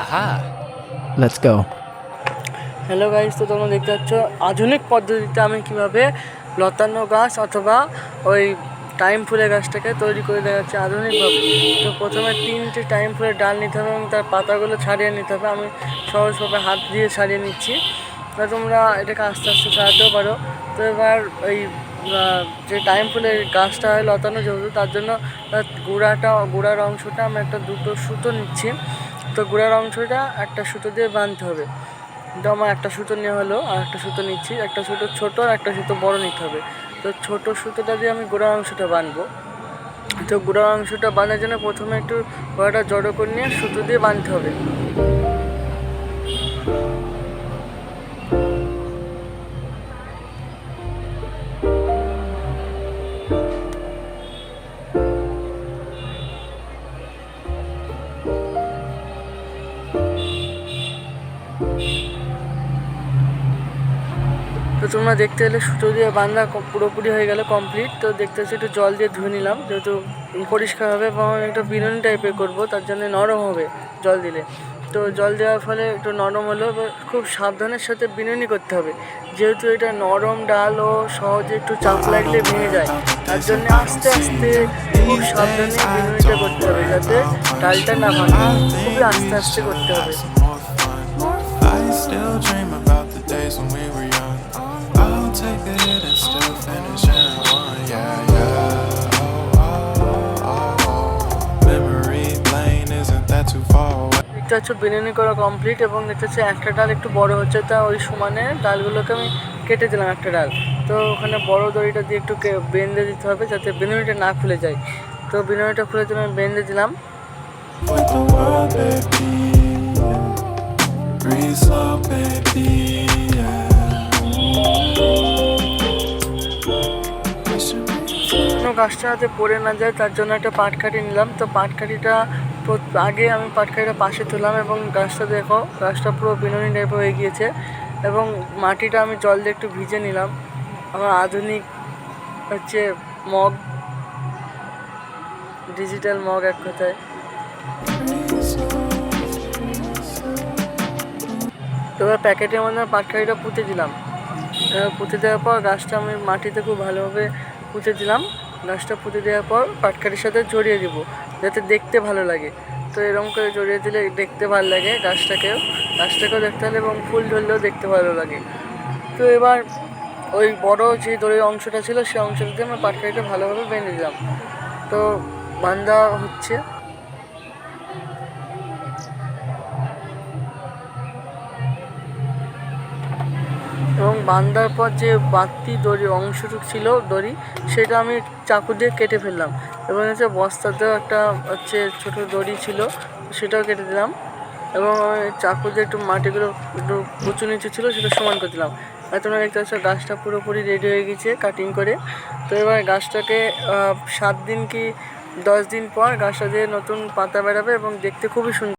Aha. Let's go. Hello guys তো তোমরা দেখতে পাচ্ছ আধুনিক পদ্ধতিতে আমি কীভাবে লতানো গাছ অথবা ওই টাইম ফুলের গাছটাকে তৈরি করে দেখাচ্ছি আধুনিকভাবে। তো প্রথমে তিনটে টাইম ফুলের ডাল নিতে হবে এবং তার পাতাগুলো ছাড়িয়ে নিতে হবে। আমি সহজভাবে হাত দিয়ে ছাড়িয়ে নিচ্ছি। তো তোমরা এটাকে আস্তে আস্তে ছাড়াতেও পারো। তো এবার ওই যে টাইম ফুলের গাছটা হয় লতানো যেহেতু তার জন্য তার গুঁড়াটা গুঁড়ার অংশটা আমি একটা দুটো সুতো নিচ্ছি। তো গোড়ার অংশটা একটা সুতো দিয়ে বাঁধতে হবে। তো আমার একটা সুতো নেওয়া হলো, আর একটা সুতো নিচ্ছি। একটা সুতো ছোটো আর একটা সুতো বড় নিতে হবে। তো ছোটো সুতোটা দিয়ে আমি গোড়ার অংশটা বাঁধবো। তো গোড়ার অংশটা বাঁধার জন্য প্রথমে একটু গোড়াটা জড়ো করে নিয়ে সুতো দিয়ে বাঁধতে হবে। তো তোমরা দেখতে এলে সুতো দিয়ে ক- পুরোপুরি হয়ে গেলে কমপ্লিট তো দেখতে হচ্ছে একটু জল দিয়ে ধুয়ে নিলাম, যেহেতু পরিষ্কার হবে এবং একটা বিনুনি টাইপের করব, তার জন্য নরম হবে জল দিলে। তো জল দেওয়ার ফলে একটু নরম হলো খুব সাবধানের সাথে বিনুনি করতে হবে। যেহেতু এটা নরম ডাল ও সহজে একটু চাপ লাগলে ভেঙে যায়, তার জন্য আস্তে আস্তে খুব সাবধানে বিনুনিটা করতে হবে, যাতে ডালটা না ভাঙে। খুবই আস্তে আস্তে করতে হবে। দেখতে পাচ্ছ বিরিয়ানি করা কমপ্লিট এবং দেখতে পাচ্ছি একটা ডাল একটু বড় হচ্ছে, তা ওই সমানে ডালগুলোকে আমি কেটে দিলাম একটা ডাল। তো ওখানে বড় দড়িটা দিয়ে একটু বেঁধে দিতে হবে যাতে বিরিয়ানিটা না খুলে যায়। তো বিরিয়ানিটা খুলে দিলাম বেঁধে দিলাম। গাছটা যাতে পড়ে না যায়, তার জন্য একটা পাটকাঠি নিলাম। তো পাটকাঠিটা প্রত- আগে আমি পাটকাঠিটা পাশে তুললাম এবং গাছটা দেখো, গাছটা পুরো বিনুনি টাইপের হয়ে গিয়েছে এবং মাটিটা আমি জল দিয়ে একটু ভিজে নিলাম। আমার আধুনিক হচ্ছে মগ ডিজিটাল মগ এক কথায়। এবার প্যাকেটের মধ্যে আমি পাটকাঠিটা পুঁতে দিলাম। পুঁতে দেওয়ার পর গাছটা আমি মাটিতে খুব ভালোভাবে পুঁতে দিলাম। গাছটা পুঁতে দেওয়ার পর পাটকারির সাথে জড়িয়ে দেবো, যাতে দেখতে ভালো লাগে। তো এরকম করে জড়িয়ে দিলে দেখতে ভালো লাগে গাছটাকেও। গাছটাকেও দেখতে হলে এবং ফুল ধরলেও দেখতে ভালো লাগে। তো এবার ওই বড় যে দড়ির অংশটা ছিল সেই অংশটাতে আমরা পাটকারিটা ভালোভাবে বেঁধে দিলাম। তো বান্ধা হচ্ছে। এবং বান্ধার পর যে বাড়তি দড়ি অংশটুকু ছিল দড়ি, সেটা আমি চাকু দিয়ে কেটে ফেললাম। এবং হচ্ছে বস্তাতেও একটা হচ্ছে ছোট দড়ি ছিল, সেটাও কেটে দিলাম। এবং আমি চাকু দিয়ে একটু মাটিগুলো একটু উঁচু নিচু ছিল, সেটা সমান করে দিলাম। আর তোমরা দেখতে পাচ্ছ গাছটা পুরোপুরি রেডি হয়ে গেছে কাটিং করে। তো এবার গাছটাকে সাত দিন কি দশ দিন পর গাছটা দিয়ে নতুন পাতা বেরাবে এবং দেখতে খুবই সুন্দর